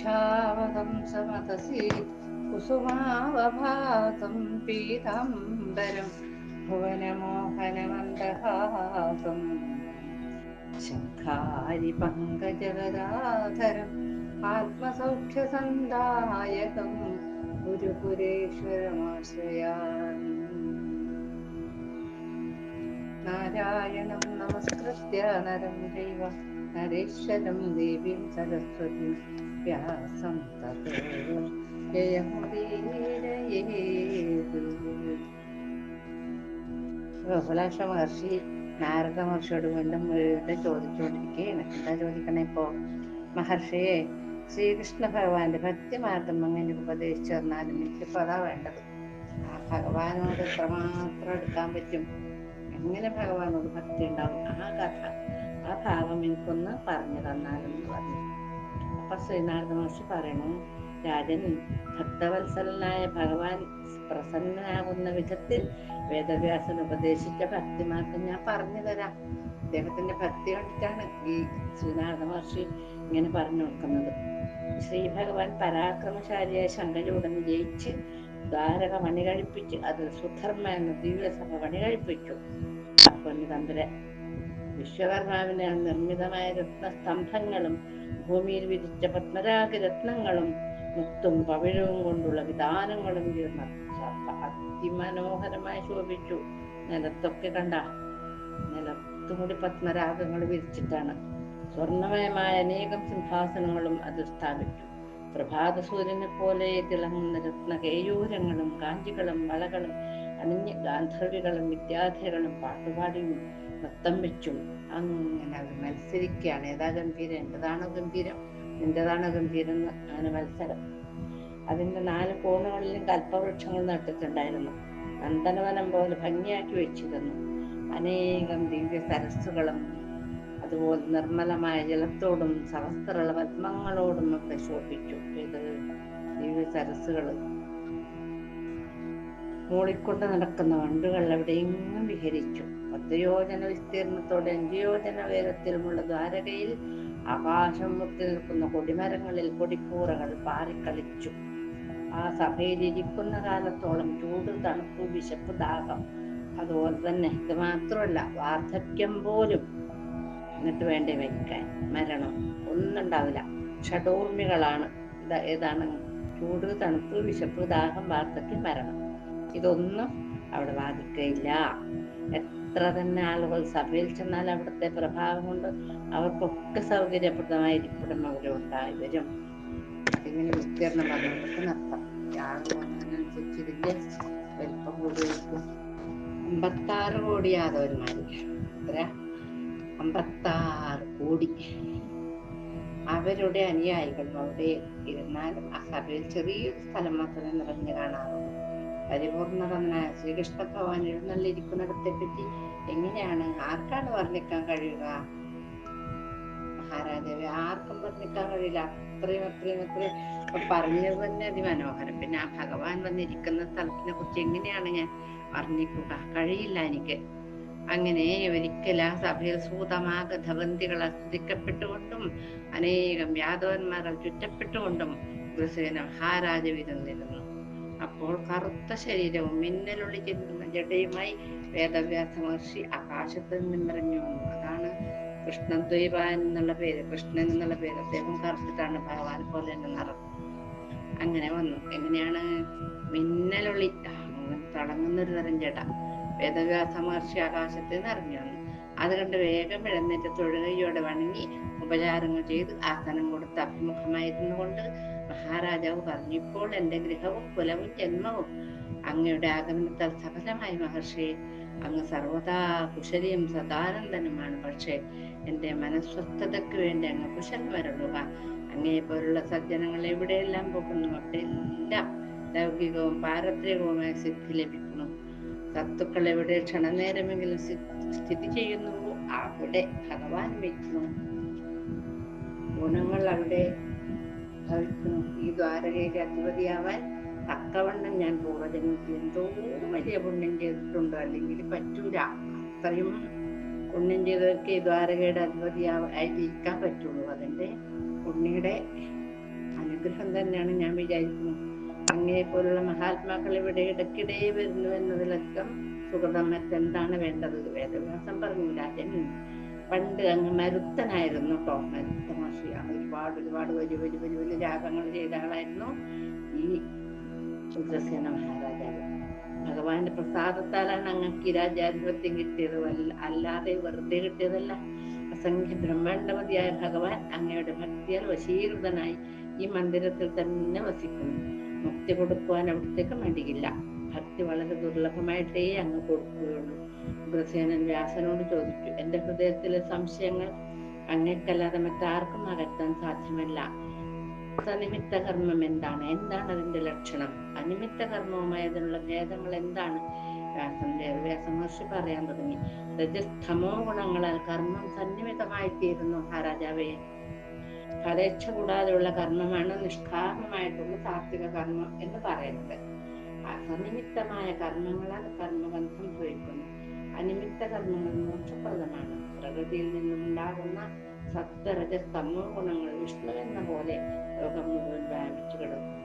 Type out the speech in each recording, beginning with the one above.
ക്ഷാവഹംസമതസി കുസുമാവഭാസം പീതാംബരം ഭുവനമോഹനമന്ദഹാസം ശംഖാരി പങ്കജഗദാധരം ആത്മസൗഖ്യസന്ദായകം ഗുരുപുരേശ്വരമാശ്രയാമി നാരായണം നമസ്കൃത്യ നരം ചൈവ നരേശ്വരം ദേവീം വ്യാസം ബഹുലാക്ഷ മഹർഷി നാരദ മഹർഷിയോട് വീണ്ടും വീണ്ടും ചോദിച്ചുകൊണ്ടിരിക്കുകയാണ്. എന്താ ചോദിക്കണേ ഇപ്പോ? മഹർഷിയെ ശ്രീകൃഷ്ണ ഭഗവാന്റെ ഭക്തിമാർഗം അങ്ങനെ ഉപദേശിച്ചു തന്നാലും എനിക്കിപ്പോ അതാ വേണ്ടത്. ആ ഭഗവാനോട് എത്രമാത്രം എടുക്കാൻ പറ്റും? എങ്ങനെ ഭഗവാനോട് ഭക്തി ഉണ്ടാവും? ആ കഥ ആ ഭാവം എനിക്കൊന്ന് പറഞ്ഞു തന്നാലെന്ന് പറഞ്ഞു അപ്പൊ ശ്രീനാരദ മഹർഷി പറയണു രാജൻ ഭക്തവത്സലനായ ഭഗവാൻ പ്രസന്നനാകുന്ന വിധത്തിൽ വേദവ്യാസൻ ഉപദേശിച്ച ഭക്തിമാർഗം ഞാൻ പറഞ്ഞു തരാം. അദ്ദേഹത്തിന്റെ ഭക്തി കണ്ടിട്ടാണ് ഈ ശ്രീനാരദ മഹർഷി ഇങ്ങനെ പറഞ്ഞു കൊടുക്കുന്നത്. ശ്രീ ഭഗവാൻ പരാക്രമശാലിയായ ശങ്കചൂടനെ ജയിച്ച് ദ്വാരക മണി കഴിപ്പിച്ച് അത് സുധർമ്മ എന്ന ദിവ്യസഭ മണി കഴിപ്പിച്ചു. അപ്പൊ തമ്പുര വിശ്വകർമാവിന് നിർമ്മിതമായ രത്നസ്തംഭങ്ങളും ഭൂമിയിൽ വിരിച്ച പത്മരാഗ രത്നങ്ങളും മുത്തും പവിഴവും കൊണ്ടുള്ള വിധാനങ്ങളും തീർന്ന അതിമനോഹരമായി ശോഭിച്ചു. നിലത്തൊക്കെ കണ്ട നിലത്തുകൂടി പത്മരാഗങ്ങൾ വിരിച്ചിട്ടാണ്. സ്വർണമയമായ അനേകം സിംഹാസനങ്ങളും അത് സ്ഥാപിച്ചു. പ്രഭാത സൂര്യനെ പോലെ തിളങ്ങുന്ന രത്ന കേയൂരങ്ങളും കാഞ്ചികളും വളകളും അണിഞ്ഞ ഗാന്ധർവികളും വിദ്യാർത്ഥികളും പാട്ടുപാടിയും നൃത്തം വെച്ചും. അങ്ങനെ അവർ മത്സരിക്കുകയാണ്. ഏതാ ഗംഭീരം? എന്റേതാണോ ഗംഭീരം. നിന്റേതാണോ ഗംഭീരം എന്ന് അങ്ങനെ മത്സരം. അതിന്റെ നാല് കോണുകളിലും കൽപ്പവൃക്ഷങ്ങൾ നട്ടിട്ടുണ്ടായിരുന്നു. നന്ദനവനം പോലെ ഭംഗിയാക്കി വെച്ചിരുന്നു. അനേകം ദിവ്യ സരസ്സുകളും അതുപോലെ നിർമ്മലമായ ജലത്തോടും സഹസ്രള പത്മങ്ങളോടും ഒക്കെ ശോഭിച്ചു ഇത് ദിവ്യ സരസ്സുകൾ മൂളിക്കൊണ്ട് നടക്കുന്ന വണ്ടുകൾ എവിടെയെങ്ങും വിഹരിച്ചു. പത്ത് യോജന വിസ്തീർണത്തോടെ അഞ്ച് യോജന വേഗത്തിലുമുള്ള ദ്വാരകയിൽ ആകാശം മുട്ടി നിൽക്കുന്ന കൊടിമരങ്ങളിൽ കൊടിക്കൂറകൾ പാറിക്കളിച്ചു. ആ സഭയിൽ ഇരിക്കുന്ന കാലത്തോളം ചൂട് തണുപ്പ് വിശപ്പ് ദാഹം. അതുപോലെ തന്നെ ഇത് മാത്രമല്ല വാർദ്ധക്യം പോലും. എന്നിട്ട് വേണ്ടി വയ്ക്കാൻ മരണം ഒന്നും ഉണ്ടാവില്ല ഷഡോർമികളാണ് ഏതാണ്? ചൂട് തണുപ്പ് വിശപ്പ് ദാഹം വാർദ്ധക്യം മരണം. ഇതൊന്നും അവിടെ ബാധിക്കയില്ല എത്ര തന്നെ ആളുകൾ സഭയിൽ ചെന്നാൽ അവിടുത്തെ പ്രഭാവം കൊണ്ട് അവർക്കൊക്കെ സൗകര്യപ്രദമായിരിക്കും അവരുണ്ടായി വരും അതിങ്ങനെ വിസ്തീർണം പറഞ്ഞിട്ട് നടത്താം ആളുകൾ അതിനനുസരിച്ച് ഇതിന്റെ വലിപ്പം കൂടുതലായിരിക്കും. അമ്പത്താറ് കോടി യാദവന്മാര് എത്ര? അമ്പത്താറ് കോടി. അവരുടെ അനുയായികൾ അവിടെ ഇരുന്നാലും ആ സഭയിൽ ചെറിയൊരു സ്ഥലം മാത്രമേ നിറഞ്ഞു കാണാറുള്ളൂ. പരിപൂർണ തന്നെ ശ്രീകൃഷ്ണ ഭഗവാൻ എഴുന്നള്ളിരിക്കുന്നിടത്തെ പറ്റി എങ്ങനെയാണ്? ആർക്കാണ് വർണിക്കാൻ കഴിയുക? മഹാരാജാവെ ആർക്കും വർണിക്കാൻ കഴിയില്ല. അത്രയും അത്രയും അത്രയും. പറഞ്ഞത് തന്നെ അതിമനോഹരം. പിന്നെ ആ ഭഗവാൻ വന്നിരിക്കുന്ന സ്ഥലത്തിനെ കുറിച്ച് എങ്ങനെയാണ് ഞാൻ വർണിക്കുക? കഴിയില്ല എനിക്ക്. അങ്ങനെ ഒരിക്കൽ ആ സഭയിൽ സൂതമാഗധവന്തികൾ സ്തുതിക്കപ്പെട്ടുകൊണ്ടും അനേകം യാദവന്മാരാൽ ചുറ്റപ്പെട്ടുകൊണ്ടും ഗുരുസേന മഹാരാജവിരുന്നിരുന്നു അപ്പോൾ കറുത്ത ശരീരവും മിന്നലൊളി ചെല്ലുന്ന ജടയുമായി വേദവ്യാസ മഹർഷി ആകാശത്ത് നിന്നിറങ്ങി വന്നു അതാണ് കൃഷ്ണദ്വൈപാൻ എന്നുള്ള പേര്. കൃഷ്ണൻ എന്നുള്ള പേര് അദ്ദേഹം കറുത്തിട്ടാണ് ഭഗവാൻ പോലെ തന്നെ നിറം അങ്ങനെ വന്നു. എങ്ങനെയാണ്? മിന്നലൊളി തിളങ്ങുന്ന ഒരു തരം ജട വേദവ്യാസ മഹർഷി ആകാശത്ത് നിന്ന് ഇറങ്ങി വന്നു. അത് കണ്ട് വേഗം എഴുന്നേറ്റ് തൊഴുകയോടെ വണങ്ങി ഉപചാരങ്ങൾ ചെയ്ത് ആസനം കൊടുത്ത് അഭിമുഖമായിരുന്നു കൊണ്ട് മഹാരാജാവ് പറഞ്ഞു ഇപ്പോൾ എന്റെ ഗൃഹവും കുലവും ജന്മവും അങ്ങയുടെ ആഗമനത്താൽ സഫലമായി മഹർഷി. അങ്ങ് സർവതാ കുശലിയും സദാനന്ദനുമാണ്. പക്ഷേ എന്റെ മനസ്വസ്ഥതയ്ക്ക് വേണ്ടി അങ്ങ് കുശലമരുളുക വരളുക അങ്ങേ പോലുള്ള സജ്ജനങ്ങൾ എവിടെയെല്ലാം പോകുന്നു? അവിടെയെല്ലാം ലൗകികവും പാരത്രികവുമായ സിദ്ധി ലഭിക്കുന്നു. സത്തുക്കൾ എവിടെ? ക്ഷണനേരമെങ്കിലും സ്ഥിതി ചെയ്യുന്നുവോ അവിടെ ഭഗവാൻ വയ്ക്കുന്നു. ഗുണങ്ങൾ അവിടെ ഭവിക്കുന്നു ഈ ദ്വാരകയിലെ അധിപതിയാവാൻ തക്കവണ്ണം ഞാൻ പൂർവജന്മത്തിൽ എന്തോ വലിയ പുണ്യം ചെയ്തിട്ടുണ്ട്? അല്ലെങ്കിൽ പറ്റൂല. അത്രയും പുണ്യം ചെയ്തവർക്ക് ഈ ദ്വാരകയുടെ അധിപതിയായി ആയിട്ടിരിക്കാൻ പറ്റുള്ളൂ. അതിന്റെ പുണ്യയുടെ അനുഗ്രഹം തന്നെയാണ് ഞാൻ വിചാരിക്കുന്നു. അങ്ങേ പോലുള്ള മഹാത്മാക്കൾ ഇവിടെ ഇടയ്ക്കിടെ വരുന്നു എന്നതിലൊക്കെ സുഗതം എന്താണ് വേണ്ടത്? വേദവ്യാസം പറഞ്ഞു രാജൻ പണ്ട് അങ്ങ് മരുത്തനായിരുന്നു കേട്ടോ. മരുത്ത മഹർഷിയാണ് ഒരുപാട് ഒരുപാട് വലിയ വലിയ വലിയ വലിയ രാഗങ്ങൾ ചെയ്ത ആളായിരുന്നു ഈ ഉഗ്രസേന മഹാരാജാവ്. ഭഗവാന്റെ പ്രസാദത്താലാണ് അങ്ങക്ക് ഈ രാജാധിപത്യം കിട്ടിയത്. അല്ലാതെ വെറുതെ കിട്ടിയതല്ല. അസംഖ്യ ബ്രഹ്മാണ്ഡമതിയായ ഭഗവാൻ അങ്ങയുടെ ഭക്തിയാൽ വശീകൃതനായി ഈ മന്ദിരത്തിൽ തന്നെ വസിക്കുന്നു. മുക്തി കൊടുക്കുവാൻ അവിടത്തേക്ക് മടിയില്ല. ഭക്തി വളരെ ദുർലഭമായിട്ടേ അങ്ങ് കൊടുക്കുകയുള്ളൂ. ഉഗ്രസേനൻ വ്യാസനോട് ചോദിച്ചു എന്റെ ഹൃദയത്തിലെ സംശയങ്ങൾ അങ്ങേക്കല്ലാതെ മറ്റാർക്കും അകറ്റാൻ സാധ്യമല്ല. സനിമിത്ത കർമ്മം എന്താണ് എന്താണ് അതിന്റെ ലക്ഷണം? അനിമിത്ത കർമ്മവുമായി അതിനുള്ള ഭേദങ്ങൾ എന്താണ്? വ്യാസൻ വേദവ്യാസ മഹർഷി പറയാൻ തുടങ്ങി രജസ്തമോ ഗുണങ്ങളാൽ കർമ്മം സന്നിമിതമായി തീരുന്നു മഹാരാജാവേ. ഫലേച്ഛ കൂടാതെയുള്ള കർമ്മമാണ് നിഷ്കാമമായിട്ടുള്ള സാത്വിക കർമ്മം എന്ന് പറയുന്നത് അസന്നിമിത്തമായ കർമ്മങ്ങളാൽ കർമ്മബന്ധം ഭവിക്കുന്നു. അനിമിത്ത കർമ്മങ്ങൾ മോക്ഷപ്രദമാണ് പ്രകൃതിയിൽ നിന്നുണ്ടാകുന്ന സത്വരജസ്തമോ ഗുണങ്ങൾ വിഷ്ണു എന്ന പോലെ ലോകം മുഴുവൻ വ്യാപിച്ചു കിടക്കും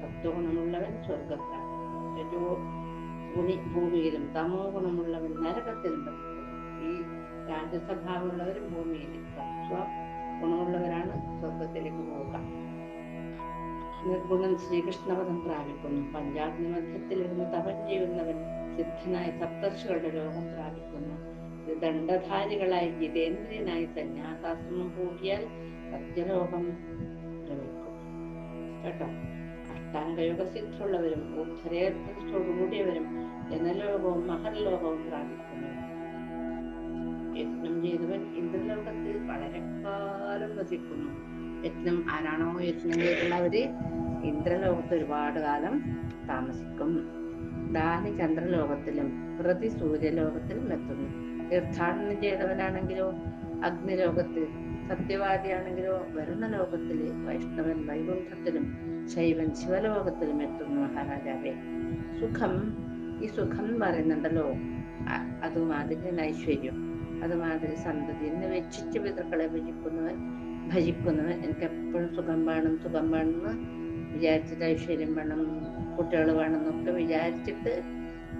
സത്വഗുണമുള്ളവൻ സ്വർഗത്തിലാണ് രജോ ഭൂമിയിലും തമോ ഗുണമുള്ളവൻ നരകത്തിലും ഈ രാജസഭാവുള്ളവരും ഭൂമിയിലും സത്വ ഗുണമുള്ളവരാണ് സ്വർഗത്തിലേക്ക് പോവുക. നിർഗുണൻ ശ്രീകൃഷ്ണപദം പ്രാപിക്കുന്നു. പഞ്ചാഗ്നി മധ്യത്തിലിരുന്ന് തപം ചെയ്യുന്നവൻ സിദ്ധനായ സപ്തർഷികളുടെ ലോകം പ്രാപിക്കുന്നു. ദണ്ഡധാരികളായി ജിതേന്ദ്രിയനായി സന്യാസാശ്രമം കൂടിയാൽ സത്യലോകം ലഭിക്കും കേട്ടോ? അഷ്ടാംഗയോഗ സിദ്ധുള്ളവരും ഊർധരേതോടുകൂടിയവരും ജനലോകവും മഹർലോകവും പ്രാപിക്കുന്നു. യജ്ഞം ചെയ്തവൻ ഇന്ദ്രലോകത്തിൽ വളരെ കാലം വസിക്കുന്നു. യജ്ഞം ആരാണോ യജ്ഞം ചെയ്തിട്ടുള്ളവര് ഇന്ദ്രലോകത്ത് ഒരുപാട് കാലം താമസിക്കും. ദാനി ചന്ദ്രലോകത്തിലും പ്രതി സൂര്യലോകത്തിലും എത്തുന്നു. തീർത്ഥാടനം ചെയ്തവനാണെങ്കിലോ അഗ്നിലോകത്ത് സത്യവാദിയാണെങ്കിലോ വരുന്ന ലോകത്തിലെ വൈഷ്ണവൻ വൈകുണ്ഠത്തിലും ശൈവൻ ശിവലോകത്തിലും എത്തുന്നു മഹാരാജാവേ. സുഖം ഈ സുഖം എന്ന് പറയുന്നുണ്ടല്ലോ. അതുമാതിരി ഐശ്വര്യം. അതുമാതിരി സന്തതി എന്ന് വെച്ചിട്ട് പിതൃക്കളെ ഭജിക്കുന്നവൻ ഭജിക്കുന്നവൻ എനിക്ക് എപ്പോഴും സുഖം വേണം സുഖം വേണം എന്ന് വിചാരിച്ചിട്ട് ഐശ്വര്യം വേണം കുട്ടികൾ വേണം എന്നൊക്കെ വിചാരിച്ചിട്ട്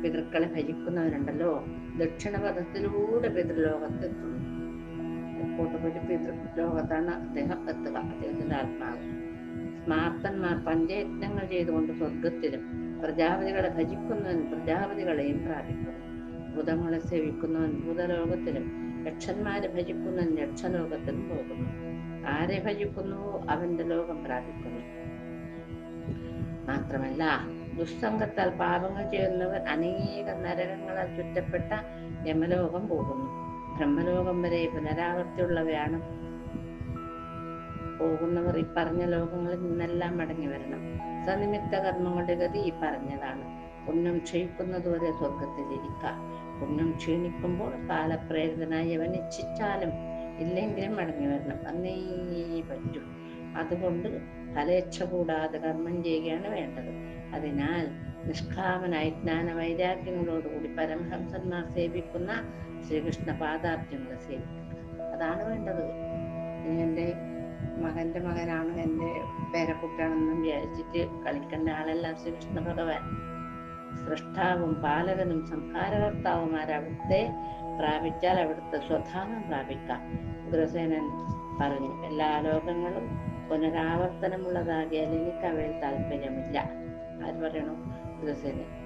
പിതൃക്കളെ ഭജിക്കുന്നവരുണ്ടല്ലോ ദക്ഷിണപഥത്തിലൂടെ പിതൃലോകത്തെത്തുന്നു കോട്ടപ്പള്ളി പിതൃലോകത്താണ് അദ്ദേഹം എത്തുക അദ്ദേഹത്തിന്റെ ആത്മാവ്. സ്മാർത്തന്മാർ പഞ്ചയജ്ഞങ്ങൾ ചെയ്തുകൊണ്ട് സ്വർഗത്തിലും പ്രജാപതികളെ ഭജിക്കുന്നവൻ പ്രജാപതികളെയും പ്രാപിക്കുന്നു. ഭൂതങ്ങളെ സേവിക്കുന്നവൻ ഭൂതലോകത്തിലും യക്ഷന്മാരെ ഭജിക്കുന്നവൻ യക്ഷലോകത്തിലും പോകുന്നു. ആരെ ഭജിക്കുന്നുവോ അവന്റെ ലോകം പ്രാപിക്കുന്നു. മാത്രമല്ല ദുസ്സംഗത്താൽ പാപങ്ങൾ ചെയ്യുന്നവർ അനേക നരകങ്ങളാൽ ചുറ്റപ്പെട്ട യമലോകം പോകുന്നു. ബ്രഹ്മലോകം വരെ പുനരാവർത്തിയുള്ളവയാണ് പോകുന്നവർ. ഈ പറഞ്ഞ ലോകങ്ങളിൽ നിന്നെല്ലാം മടങ്ങി വരണം. സനിമിത്ത കർമ്മങ്ങളുടെ ഗതി ഈ പറഞ്ഞതാണ്. പുണ്യം ക്ഷയിക്കുന്നതുവരെ സ്വർഗത്തിലിരിക്കാം പുണ്യം ക്ഷീണിക്കുമ്പോൾ കാലപ്രേരിതനായി അവൻ ഇച്ഛിച്ചാലും ഇല്ലെങ്കിലും മടങ്ങി വരണം. അന്നേ പറ്റൂ. അതുകൊണ്ട് ഫലേച്ഛ കൂടാതെ കർമ്മം ചെയ്യുകയാണ് വേണ്ടത്. അതിനാൽ നിഷ്കാമനായി ജ്ഞാന വൈരാഗ്യങ്ങളോടുകൂടി പരമഹംസന്മാർ സേവിക്കുന്ന ശ്രീകൃഷ്ണ പാദാർത്ഥ്യങ്ങളെ സേവിക്കുക. അതാണ് വേണ്ടത്. എന്റെ മകന്റെ മകനാണ് എന്റെ പേരക്കുട്ടാണെന്നും വിചാരിച്ചിട്ട് കളിക്കേണ്ട ആളല്ല ശ്രീകൃഷ്ണ ഭഗവാൻ. സൃഷ്ടാവും പാലകനും സംഹാരകർത്താവുമാരവിടുത്തെ പ്രാപിച്ചാൽ അവിടുത്തെ സ്വധാനം പ്രാപിക്കാം. ഉഗ്രസേനൻ പറഞ്ഞു എല്ലാ ലോകങ്ങളും പുനരാവർത്തനമുള്ളതാകിയാൽ എനിക്ക് അവയിൽ താല്പര്യമില്ല. ആര് പറയണു? ഉഗ്രസേനൻ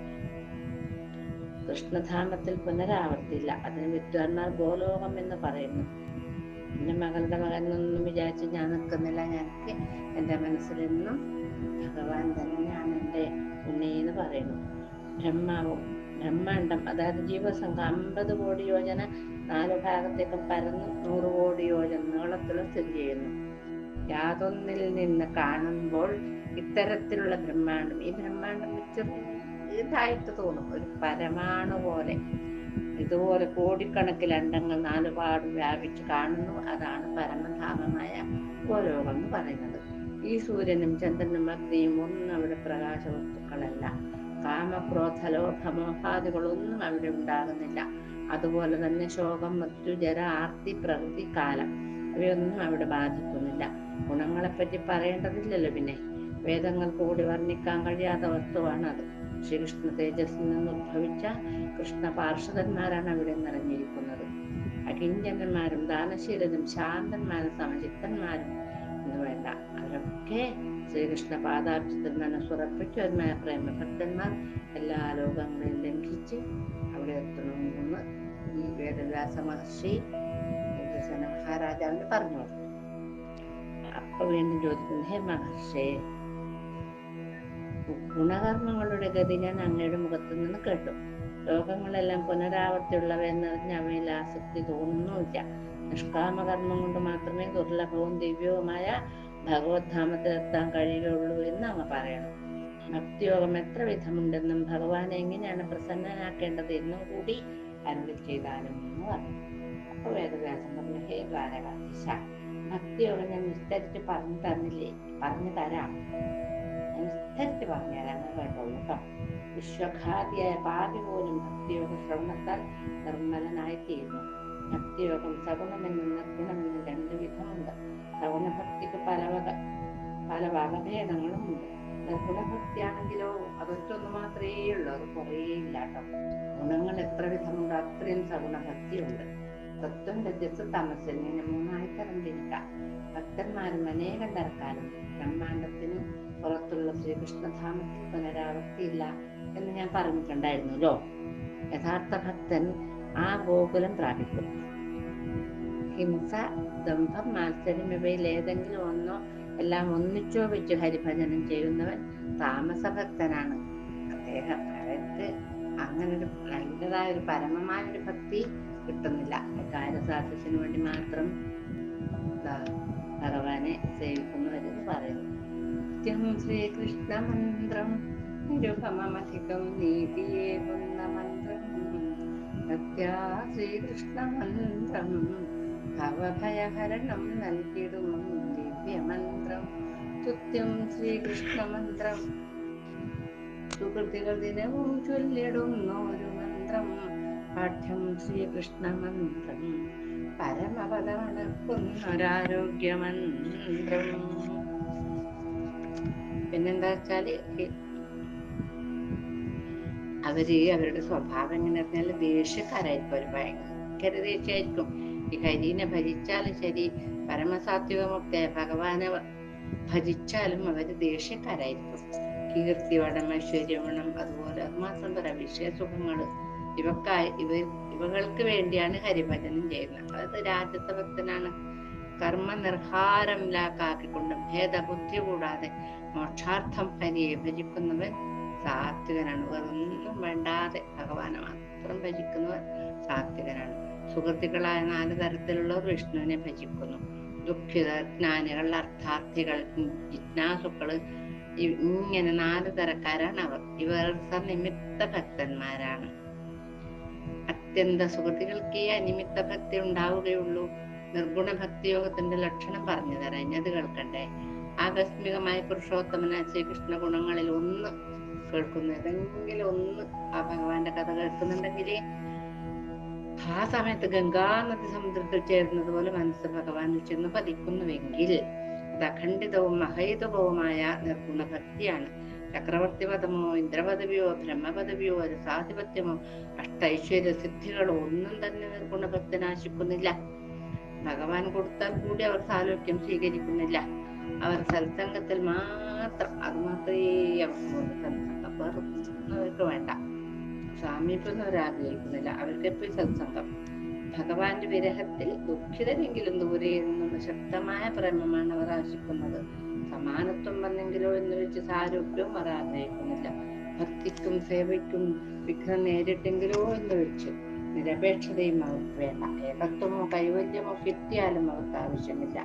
കൃഷ്ണധാമത്തിൽ പുനരാവർത്തില്ല അതിന് വിദ്വാൻമാർ ഗോലോകം എന്ന് പറയുന്നു. എന്റെ മകളുടെ മകൻ എന്നൊന്നും വിചാരിച്ച് ഞാൻ നിൽക്കുന്നില്ല. ഞങ്ങൾക്ക് എന്റെ മനസ്സിലെന്നും ഭഗവാൻ തന്നെയാണ് എന്റെ ഉണ്ണിയെന്ന് പറയുന്നു. ബ്രഹ്മാവും ബ്രഹ്മാണ്ടം അതായത് ജീവസംഘം അമ്പത് കോടി യോജന നാല് ഭാഗത്തേക്കും പരന്ന് നൂറ് കോടി യോജന നീളത്തിലും സ്ഥിതി ചെയ്യുന്നു. യാതൊന്നിൽ നിന്ന് കാണുമ്പോൾ ഇത്തരത്തിലുള്ള ബ്രഹ്മാണ്ടം. ഈ ബ്രഹ്മാണ്ടം ചെറുതായിട്ട് തോന്നും. ഒരു പരമാണു പോലെ. ഇതുപോലെ കോടിക്കണക്കിൽ അണ്ടങ്ങൾ നാലുപാട് വ്യാപിച്ച് കാണുന്നു. അതാണ് പരമധാമമായ ഗോലോകം എന്ന് പറയുന്നത്. ഈ സൂര്യനും ചന്ദ്രനും അഗ്നിയും ഒന്നും അവിടെ പ്രകാശ വസ്തുക്കളല്ല കാമക്രോധ ലോഭമോഹാദികളൊന്നും അവിടെ ഉണ്ടാകുന്നില്ല. അതുപോലെ തന്നെ ശോകം മറ്റു ജര ആർത്തി പ്രകൃതി കാലം. അവയൊന്നും അവിടെ ബാധിക്കുന്നില്ല. ഗുണങ്ങളെ പറ്റി പറയേണ്ടതില്ലല്ലോ പിന്നെ. വേദങ്ങൾക്ക് കൂടി വർണിക്കാൻ കഴിയാത്ത വസ്തുവാണ് അത് ശ്രീകൃഷ്ണ തേജസ്സിൽ നിന്ന് ഉദ്ഭവിച്ച കൃഷ്ണ പാർഷദന്മാരാണ് അവിടെ നിറഞ്ഞിരിക്കുന്നത്. അകിഞ്ചന്മാരും ദാനശീലരും ശാന്തന്മാരും സമചിത്തന്മാരും എന്ന് വേണ്ട. അവരൊക്കെ ശ്രീകൃഷ്ണ പാദാബ്ജത്തിൽ മനസ്സുറപ്പിച്ചവരുമായ പ്രേമഭക്തന്മാർ എല്ലാ ലോകങ്ങളെയും ലംഘിച്ച് അവിടെ എത്തണമെന്ന് ഈ വേദവ്യാസ മഹർഷി മഹാരാജാവിന് പറഞ്ഞു കൊടുത്തു അപ്പൊ വീണ്ടും ചോദിക്കുന്നു ഹേ മഹർഷേ ഗുണകർമ്മങ്ങളുടെ ഗതി ഞാൻ അങ്ങയുടെ മുഖത്തു നിന്ന് കേട്ടു. ലോകങ്ങളെല്ലാം പുനരാവർത്തിയുള്ളവയെന്നറിഞ്ഞ് അവയിൽ ആസക്തി തോന്നുന്നുമില്ല. നിഷ്കാമകർമ്മം കൊണ്ട് മാത്രമേ ദുർലഭവും ദിവ്യവുമായ ഭഗവത്ധാമത്തിലെത്താൻ കഴിയുകയുള്ളൂ എന്ന് അങ്ങ് പറയണം. ഭക്തിയോഗം എത്ര വിധമുണ്ടെന്നും ഭഗവാനെ എങ്ങനെയാണ് പ്രസന്നനാക്കേണ്ടത് എന്നും കൂടി അരുളി ചെയ്താലും എന്ന് പറഞ്ഞു. അപ്പൊ വേദവ്യാസം പറഞ്ഞു ഹേ ദ്വാരകാധീശ ഭക്തിയോഗം ഞാൻ വിസ്തരിച്ച് പറഞ്ഞു തന്നില്ലേ? പറഞ്ഞു തരാം. ഞാൻ വിസ്തരിച്ച് പറഞ്ഞു തരാം. കേട്ടോളൂ കേട്ടോ. വിശ്വഘാതിയായ പാപി പോലും ഭക്തിയോഗ ശ്രവണത്താൽ നിർമ്മലനായി തീരുന്നു. ഭക്തിയോഗം സഗുണമെന്നും നിർഗുണമെന്നും രണ്ടു വിധമുണ്ട്. സഗുണഭക്തിക്ക് പല വക പല വകഭേദങ്ങളും ഉണ്ട്. നിർഗുണഭക്തിയാണെങ്കിലോ അതൊറ്റൊന്ന് മാത്രമേ ഉള്ളൂ. അത് കുറേ ഇല്ല കേട്ടോ. ഗുണങ്ങൾ എത്ര വിധമുണ്ടോ അത്രയും സഗുണഭക്തിയുണ്ട് സത്വം രജസ് തമസ് ഇങ്ങനെ മൂന്നായി തരം തിരിക്കാം ഭക്തന്മാരും അനേകം തരക്കാരും ബ്രഹ്മാണ്ടത്തിനും പുറത്തുള്ള ശ്രീകൃഷ്ണധാമത്തിൽ പുനരാവർത്തിയില്ല എന്ന് ഞാൻ പറഞ്ഞിട്ടുണ്ടായിരുന്നല്ലോ. യഥാർത്ഥ ഭക്തൻ ആ ഗോകുലം പ്രാപിക്കും. ഹിംസ ദമ്പം മാത്സര്യം ഇവയിൽ ഏതെങ്കിലും ഒന്നോ എല്ലാം ഒന്നിച്ചോ വെച്ച് ഹരിഭജനം ചെയ്യുന്നവൻ താമസഭക്തനാണ് അദ്ദേഹം അവർക്ക് അങ്ങനെ ഒരു നല്ലതായ ഒരു പരമമായ ഒരു ഭക്തി കിട്ടുന്നില്ല. കാര്യസാധ്യത്തിന് വേണ്ടി മാത്രം ഭഗവാനെ സേവിക്കുന്നവരെന്ന് പറയുന്നു. നിത്യം ശ്രീകൃഷ്ണ മന്ത്രം നിരുപമധികം നീതിയേകുന്ന മന്ത്രം. സത്യാ ശ്രീകൃഷ്ണ മന്ത്രം ഭവഭയഹരണം നൽകിടും ദിവ്യമന്ത്രം. ചുത്യം ശ്രീകൃഷ്ണ മന്ത്രം സുഹൃത്തുക്കൾ ദിനവും ചൊല്ലിടുന്നൊരു മന്ത്രം. പാഠ്യം ശ്രീകൃഷ്ണമന്ത്രം. പരമപദമണക്കുന്നൊരാരോഗ്യമന്ത്രം പിന്നെന്താ വെച്ചാൽ അവർ അവരുടെ സ്വഭാവം എങ്ങനെ പറഞ്ഞാൽ ദേഷ്യക്കാരായിരിക്കും. അവർ ഭയങ്കര ദേഷ്യമായിരിക്കും. ഈ ഹരിനെ ഭജിച്ചാലും ശരി പരമസാത്വികമൊക്കെ ഭഗവാനെ ഭജിച്ചാലും അവർ ദേഷ്യക്കാരായിരിക്കും. കീർത്തി വടം ഐശ്വര്യവണം അതുപോലെ അത് മാത്രം പറയാം വിഷയസുഖങ്ങൾ. ഇവക്കായി ഇവ ഇവകൾക്ക് വേണ്ടിയാണ് ഹരിഭജനം ചെയ്യുന്നത്. അത് രാജ്യത്തെ ഭക്തനാണ്. കർമ്മ നിർഹാരം ലാക്കാക്കിക്കൊണ്ടും ഭേദബുദ്ധി കൂടാതെ മോക്ഷാർത്ഥം ഹരിയെ ഭജിക്കുന്നവൻ സാത്വികനാണ്. വേറൊന്നും വേണ്ടാതെ ഭഗവാനെ മാത്രം ഭജിക്കുന്നവർ സാത്വികനാണ്. സുഹൃത്തുക്കളായ നാല് തരത്തിലുള്ളവർ വിഷ്ണുവിനെ ഭജിക്കുന്നു. ദുഃഖിതർ ജ്ഞാനികൾ അർത്ഥാർത്ഥികൾ ജിജ്ഞാസുക്കൾ ഇങ്ങനെ നാല് തരക്കാരാണ് അവർ. ഇവർ സനിമിത്ത ഭക്തന്മാരാണ്. അത്യന്ത സുഹൃത്തുക്കൾക്ക് അനിമിത്ത ഭക്തി ഉണ്ടാവുകയുള്ളൂ. നിർഗുണ ഭക്തിയോഗത്തിന്റെ ലക്ഷണം പറഞ്ഞു തരാം. ഇനി അത് കേൾക്കണ്ടേ? ആകസ്മികമായ പുരുഷോത്തമന ശ്രീകൃഷ്ണ ഗുണങ്ങളിൽ ഒന്ന് കേൾക്കുന്നു. ഏതെങ്കിലും ഒന്ന് ആ ഭഗവാന്റെ കഥ കേൾക്കുന്നുണ്ടെങ്കിൽ ആ സമയത്ത് ഗംഗാനദി സമുദ്രത്തിൽ ചേരുന്നത് പോലെ മനസ്സ് ഭഗവാനിൽ ചെന്ന് പതിക്കുന്നുവെങ്കിൽ അത് അഖണ്ഡിതവും മഹേതുകവുമായ നിർഗുണ ഭക്തിയാണ്. ചക്രവർത്തി പദമോ ഇന്ദ്രപദവിയോ ബ്രഹ്മപദവിയോ സാധിപത്യമോ അഷ്ടൈശ്വര്യ സിദ്ധികളോ ഒന്നും തന്നെ നിർഗുണ ഭക്തി നാശിക്കുന്നില്ല ഭഗവാൻ കൊടുത്താൽ കൂടി അവർ സാലോക്യം സ്വീകരിക്കുന്നില്ല. അവർ സത്സംഗത്തിൽ മാത്രം അത് മാത്രമേ അവർക്കുള്ളൂ വേണ്ട. സാമീപ്യം അവർ ആഗ്രഹിക്കുന്നില്ല. അവർക്ക് എപ്പോഴും സത്സംഗം. ഭഗവാന്റെ വിരഹത്തിൽ ദുഃഖിതരെങ്കിലും ദൂരെ നിന്നുള്ള ശക്തമായ പ്രേമമാണ് അവർ ആശിക്കുന്നത്. സമാനത്വം വന്നെങ്കിലോ എന്ന് വെച്ച് സാരൂപ്യം അവർ ആഗ്രഹിക്കുന്നില്ല ഭക്തിക്കും സേവയ്ക്കും വിഘ്നം നേരിട്ടെങ്കിലോ എന്ന് വെച്ച് നിരപേക്ഷതയും അവർക്ക് വേണ്ട. ഏകത്വമോ കൈവല്യമോ കിട്ടിയാലും അവർക്ക് ആവശ്യമില്ല.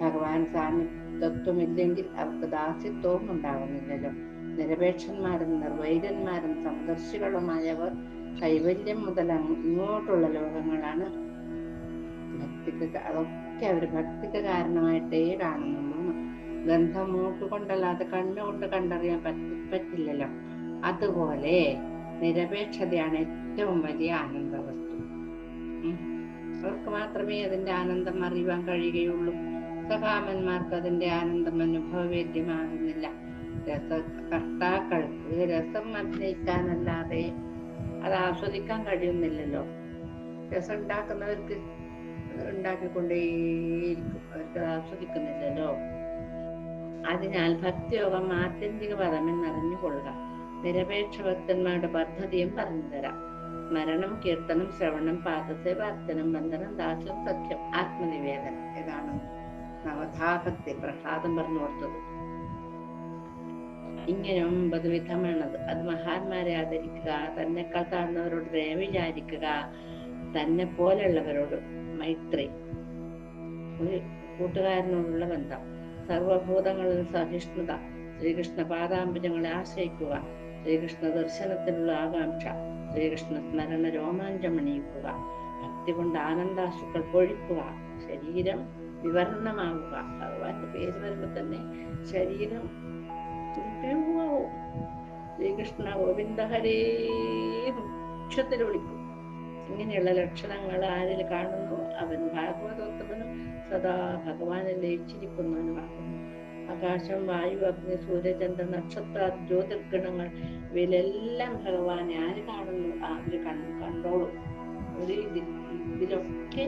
ഭഗവാൻ സാന്നിധ്യത്വമില്ലെങ്കിൽ അവർക്ക് ദാസ്യത്വവും ഉണ്ടാകുന്നില്ലല്ലോ നിരപേക്ഷന്മാരും നിർവൈര്യന്മാരും സന്ദർശികളുമായവർ കൈവല്യം മുതൽ ഇങ്ങോട്ടുള്ള ലോകങ്ങളാണ്. ഭക്തിക്ക് അതൊക്കെ അവർ ഭക്തിക്ക് കാരണമായിട്ടേ കാണുന്നുള്ളൂ ഗന്ധം മൂക്കുകൊണ്ടല്ലാതെ കണ്ണുകൊണ്ട് കണ്ടറിയാൻ പറ്റി പറ്റില്ലല്ലോ. അതുപോലെ നിരപേക്ഷതയാണ് ഏറ്റവും വലിയ ആനന്ദ വസ്തു അവർക്ക് മാത്രമേ അതിന്റെ ആനന്ദം അറിയുവാൻ കഴിയുകയുള്ളൂ. സഹാമന്മാർക്ക് അതിന്റെ ആനന്ദം അനുഭവവേദ്യമാകുന്നില്ല. രസ കർത്താക്കൾക്ക് രസം അഭിനയിക്കാനല്ലാതെ അത് ആസ്വദിക്കാൻ കഴിയുന്നില്ലല്ലോ. രസം ഉണ്ടാക്കുന്നവർക്ക് ഉണ്ടാക്കിക്കൊണ്ടേയിരിക്കും. അവർക്ക് ആസ്വദിക്കുന്നില്ലല്ലോ. അതിനാൽ ഭക്തിയോഗം ആത്യന്തിക പദമെന്നറിഞ്ഞുകൊള്ളുക. നിരപേക്ഷ ഭക്തന്മാരുടെ പദ്ധതിയും പറഞ്ഞു തരാം സ്മരണം കീർത്തനം ശ്രവണം പാദത്തെ വർത്തനം ബന്ധനം ദാസ്യം സഖ്യം ആത്മനിവേദനം ഇതാണ് നവധാഭക്തി പ്രഹ്ലാദം പറഞ്ഞു കൊടുത്തത്. ഇങ്ങനെ ഒമ്പത് വിധമാണത്. അത് മഹാന്മാരെ ആദരിക്കുക തന്നെക്കാൾ താഴ്ന്നവരോട് ദയ വിചാരിക്കുക തന്നെ പോലെയുള്ളവരോട് മൈത്രി. ഒരു കൂട്ടുകാരനോടുള്ള ബന്ധം. സർവഭൂതങ്ങളിൽ സഹിഷ്ണുത ശ്രീകൃഷ്ണ പാദാംബുജങ്ങളെ ആശ്രയിക്കുക ശ്രീകൃഷ്ണ ദർശനത്തിനുള്ള ആകാംക്ഷ ശ്രീകൃഷ്ണ സ്മരണ രോമാഞ്ചമണിയിക്കുക ഭക്തി കൊണ്ട് ആനന്ദാശുക്കൾ പൊഴിക്കുക ശരീരം വിവരണമാകുക ഭഗവാന്റെ പേര് വരുമ്പോ തന്നെ ശരീരം ശ്രീകൃഷ്ണ ഗോവിന്ദ ഹരേ വിളിക്കും. ഇങ്ങനെയുള്ള ലക്ഷണങ്ങൾ ആരിൽ കാണുന്നു? അവൻ ഭാഗവതോത്തമനും സദാ ഭഗവാനെ ലയിച്ചിരിക്കുന്നവനുമാകുന്നു ആകാശം വായു അഗ്നി സൂര്യചന്ദ്ര നക്ഷത്ര ജ്യോതിർഗണങ്ങൾ ഇവയിലെല്ലാം ഭഗവാനെ ആര് കാണുന്നു? അവർ കണ്ടു കണ്ടോളും. ഒരു ഇതിലൊക്കെ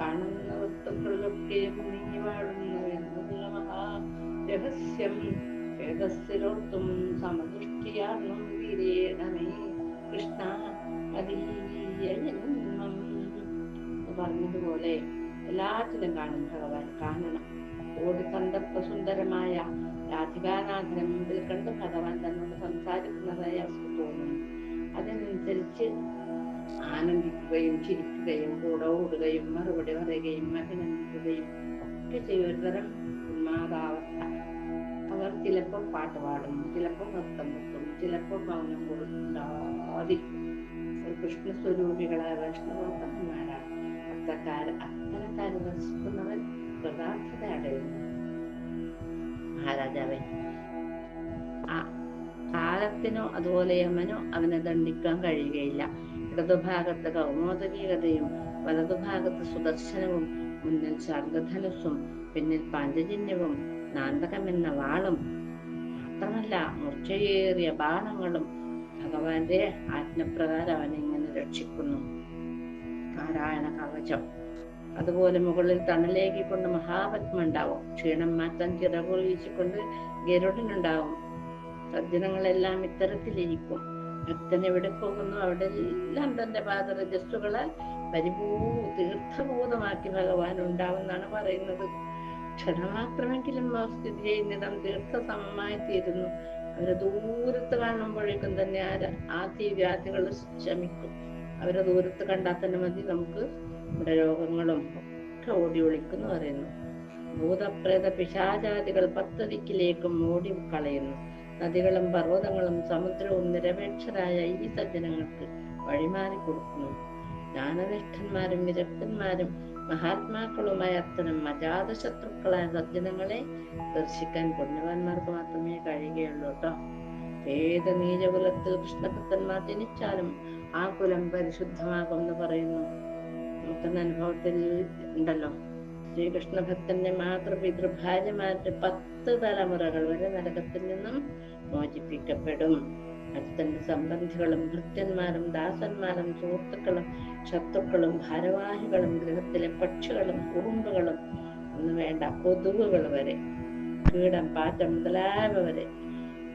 കാണുന്ന വസ്തുക്കളിലൊക്കെ നീ വാഴുന്നു എന്നുള്ള മഹാ രഹസ്യം. വേദസ്ഥിരോർത്തും സമദൃഷ്ടിയാർന്നും വീരേണമേ കൃഷ്ണ എന്ന് പറഞ്ഞതുപോലെ എല്ലാത്തിലും കാണും ഭഗവാൻ. കാണണം ഓടി സന്ദർഭ സുന്ദരമായ രാധികാനാഥനെ മുമ്പിൽ കണ്ട് ഭഗവാൻ തന്നോട് സംസാരിക്കുന്നതായി അവർക്ക് തോന്നുന്നു. അതിനനുസരിച്ച് ആനന്ദിക്കുകയും ചിരിക്കുകയും കൂടെ ഓടുകയും മറുപടി പറയുകയും അഭിനന്ദിക്കുകയും ഒക്കെ ചെയ്യുന്നതരം ഉന്മാദാവസ്ഥ. അവർ ചിലപ്പോൾ പാട്ട് പാടും ചിലപ്പോൾ നൃത്തം വെക്കും ചിലപ്പോൾ മൗനം കൊടുക്കാതിരിക്കും ഒരു കൃഷ്ണസ്വരൂപികളായ വൈഷ്ണവോത്തന്മാരാണ് അത്തക്കാർ അത്തരക്കാര് ദർശിക്കുന്നവൻ കൃതാർത്ഥത അടയുന്നു മഹാരാജാവൻ കാലത്തിനോ അതുപോലെ യമനോ അവനെ ദണ്ഡിക്കാൻ കഴിയുകയില്ല. ഇടതുഭാഗത്ത് കൗമോദകീകതയും വലതുഭാഗത്ത് സുദർശനവും മുന്നിൽ ശർഗധനുസ്സും പിന്നിൽ പാഞ്ചജന്യവും നാന്തകമെന്ന വാളും മാത്രമല്ല മൂർച്ചയേറിയ ബാണങ്ങളും ഭഗവാന്റെ ആജ്ഞപ്രകാരം അവനെ ഇങ്ങനെ രക്ഷിക്കുന്നു. നാരായണ കവചം. അതുപോലെ മുകളിൽ തണലേകിക്കൊണ്ട് മഹാപത്മ ഉണ്ടാവും. ക്ഷീണം മാറ്റാൻ ചിറകുകൾ വീശിക്കൊണ്ട് ഗരുഡനുണ്ടാവും. സജ്ജനങ്ങളെല്ലാം ഇത്തരത്തിലിരിക്കും. ഭക്തൻ എവിടെ പോകുന്നു? അവിടെ എല്ലാം തന്റെ പാദരജസ്സുകളെ പരിപൂ തീർത്ഥബോധമാക്കി ഭഗവാൻ ഉണ്ടാവുന്നാണ് പറയുന്നത്. ക്ഷണമാത്രമെങ്കിലും സ്ഥിതി ചെയ്യുന്നിടം തീർത്ഥസമമായി തീരുന്നു അവരെ ദൂരത്ത് കാണുമ്പോഴേക്കും തന്നെ ആ തീവ്യാധികൾ ശമിക്കും. അവരെ ദൂരത്ത് കണ്ടാൽ തന്നെ മതി നമുക്ക് നമ്മുടെ രോഗങ്ങളും ഒക്കെ ഓടി ഒളിക്കുന്നു പറയുന്നു. ഭൂതപ്രേത പിശാചാദികൾ പത്ത് ദിക്കിലേക്കും ഓടി കളയുന്നു. നദികളും പർവതങ്ങളും സമുദ്രവും നിരപേക്ഷരായ ഈ സജ്ജനങ്ങൾക്ക് വഴിമാറി കൊടുക്കുന്നു. ജ്ഞാനനിഷ്ഠന്മാരും വിരക്തന്മാരും മഹാത്മാക്കളുമായ അത്തരം അജാത ശത്രുക്കളായ സജ്ജനങ്ങളെ ദർശിക്കാൻ പുണ്യവാന്മാർക്ക് മാത്രമേ കഴിയുകയുള്ളൂ കേട്ടോ ഏത് നീചകുലത്തിൽ കൃഷ്ണഭക്തന്മാർ ജനിച്ചാലും ആ കുലം പരിശുദ്ധമാകും എന്ന് പറയുന്നു. നമുക്കെന്ന അനുഭവത്തിൽ ഉണ്ടല്ലോ. ശ്രീകൃഷ്ണ ഭക്തന്റെ മാതൃപിതൃഭാര്യമാരുടെ പത്ത് തലമുറകൾ വരെ നരകത്തിൽ നിന്നും മോചിപ്പിക്കപ്പെടും. ഭക്തന്റെ സംബന്ധികളും ഭൃത്യന്മാരും ദാസന്മാരും സുഹൃത്തുക്കളും ശത്രുക്കളും ഭാരവാഹികളും ഗൃഹത്തിലെ പക്ഷികളും ഉറുമ്പുകളും ഒന്നും വേണ്ട കൊതുകുകൾ വരെ കീടം പാറ്റ മുതലായവ വരെ.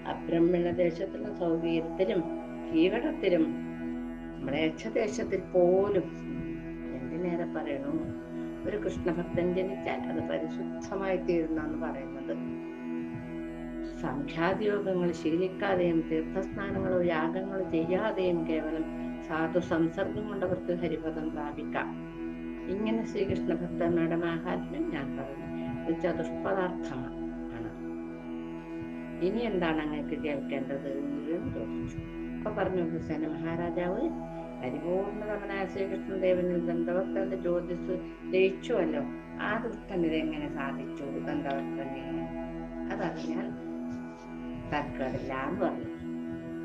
അബ്രഹ്മണ ദേശത്തിലും സൗകര്യത്തിലും കീടത്തിലും മ്ലേച്ഛദേശത്തിൽ പോലും എന്തിനേറെ പറയണു? ഒരു കൃഷ്ണഭക്തൻ ജനിച്ചാൽ അത് പരിശുദ്ധമായി തീരുന്നെന്ന് പറയുന്നത്. സംഖ്യാതിയോഗങ്ങൾ ശീലിക്കാതെയും തീർത്ഥസ്നാനങ്ങളോ യാഗങ്ങളോ ചെയ്യാതെയും കേവലം സാധു സംസർഗം കൊണ്ടവർക്ക് ഹരിപദം പ്രാപിക്കാം. ഇങ്ങനെ ശ്രീകൃഷ്ണ ഭക്തന്മാരുടെ മാഹാത്മ്യം ഞാൻ പറഞ്ഞു. ഇത് ചതുഷ്പദാർത്ഥമാണ്. ഇനി എന്താണ് അങ്ങക്ക് കേൾക്കേണ്ടത്? എന്ന് അപ്പൊ പറഞ്ഞു ഹുസൈന മഹാരാജാവ് പരിപൂർണതമനായ ശ്രീകൃഷ്ണദേവനിൽ ദന്തഭക്തന്റെ ജ്യോതിസ് ജയിച്ചുവല്ലോ ആ ദുഷ്ടനിത് ഇതെങ്ങനെ സാധിച്ചു? ദന്തഭക്തനെ അതറിഞ്ഞാൽ തർക്കമില്ല എന്ന് പറഞ്ഞു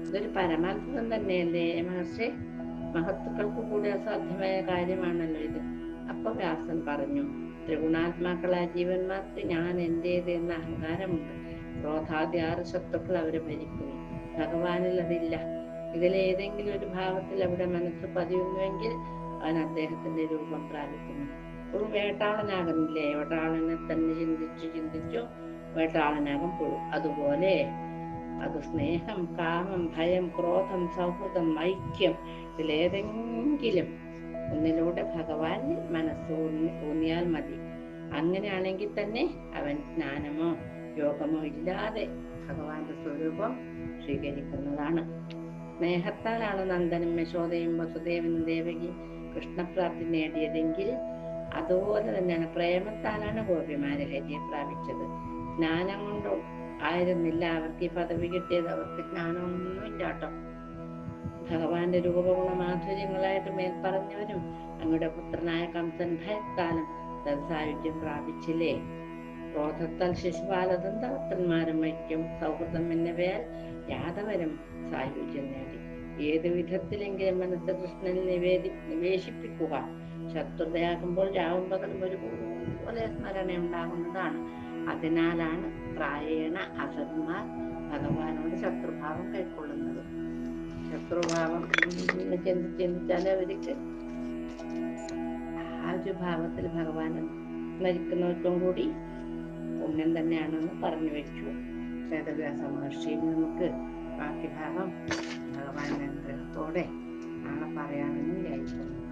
ഇതൊരു പരമാത്ഭുതം തന്നെയല്ലേ മഹർഷി? മഹത്തുക്കൾക്ക് കൂടി അസാധ്യമായ കാര്യമാണല്ലോ ഇത്. അപ്പൊ വ്യാസൻ പറഞ്ഞു ത്രിഗുണാത്മാക്കളായ ജീവന്മാർക്ക് ഞാൻ എന്റേത് എന്ന അഹങ്കാരമുണ്ട്. ക്രോധാദി ആറ് ശത്രുക്കൾ അവരെ ഭരിക്കുന്നു. ഭഗവാനിൽ അതില്ല. ഇതിലേതെങ്കിലും ഒരു ഭാവത്തിൽ അവിടെ മനസ്സ് പതിയുന്നുവെങ്കിൽ അവൻ അദ്ദേഹത്തിന്റെ രൂപം പ്രാപിക്കുന്നു. ഒരു വേട്ടാളനാകുന്നില്ലേ? വേട്ടാളനെ തന്നെ ചിന്തിച്ചു ചിന്തിച്ചു വേട്ടാളനാകും പോകും. അതുപോലെ അത് സ്നേഹം കാമം ഭയം ക്രോധം സൗഹൃദം ഐക്യം ഇതിലേതെങ്കിലും ഒന്നിലൂടെ ഭഗവാൻ മനസ്സ് ഊന്നി- ഊന്നിയാൽ മതി. അങ്ങനെയാണെങ്കിൽ തന്നെ അവൻ ജ്ഞാനമോ യോഗമോ ഇല്ലാതെ ഭഗവാന്റെ സ്വരൂപം സ്വീകരിക്കുന്നതാണ്. സ്നേഹത്താലാണ് നന്ദനും യശോദയും വസുദേവനും ദേവകിയും കൃഷ്ണപ്രാപ്തി നേടിയതെങ്കിൽ അതുപോലെ തന്നെയാണ് പ്രേമത്താലാണ് ഗോപിമാര് ഹരിയെ പ്രാപിച്ചത്. ജ്ഞാനം കൊണ്ടും ആയിരുന്നില്ല. അവർക്ക് ഈ പദവി കിട്ടിയത്. അവർക്ക് ജ്ഞാനമൊന്നുമില്ല കേട്ടോ ഭഗവാന്റെ രൂപഗുണ മാധുര്യങ്ങളായിട്ട് മേൽപ്പറഞ്ഞവരും അങ്ങയുടെ പുത്രനായ കംസൻ ഭയത്താലും തൽസായുജ്യം പ്രാപിച്ചില്ലേ? ക്രോധത്താൽ ശിശുപാലദന്തവത്രന്മാരും വയ്ക്കും സൗഹൃദം എന്നിവയാൽ യാദവരും സായുജ്യം നേടി. ഏത് വിധത്തിലെങ്കിലും മനസ്സ് കൃഷ്ണനിൽ നിവേദി നിവേശിപ്പിക്കുക. ശത്രുതയാകുമ്പോൾ രാവും പകലും ഒരുപോലെ സ്മരണ ഉണ്ടാകുന്നതാണ് അതിനാലാണ് പ്രായേണ അസന്മാർ ഭഗവാനോട് ശത്രുഭാവം കൈക്കൊള്ളുന്നത്. ശത്രുഭാവം ചിന്തി ചിന്തിച്ചാൽ അവർക്ക് ആ ഒരു ഭാവത്തിൽ ഭഗവാനെ സ്മരിക്കുന്നവർക്കും കൂടി പുണ്യം തന്നെയാണെന്ന് പറഞ്ഞു വെച്ചു. വേദവ്യാസ മഹർഷിയിൽ നമുക്ക് ബാക്കി ഭാഗം ഭഗവാന്റെ അനുഗ്രഹത്തോടെ നാളെ പറയാമെന്ന് വിചാരിക്കുന്നു.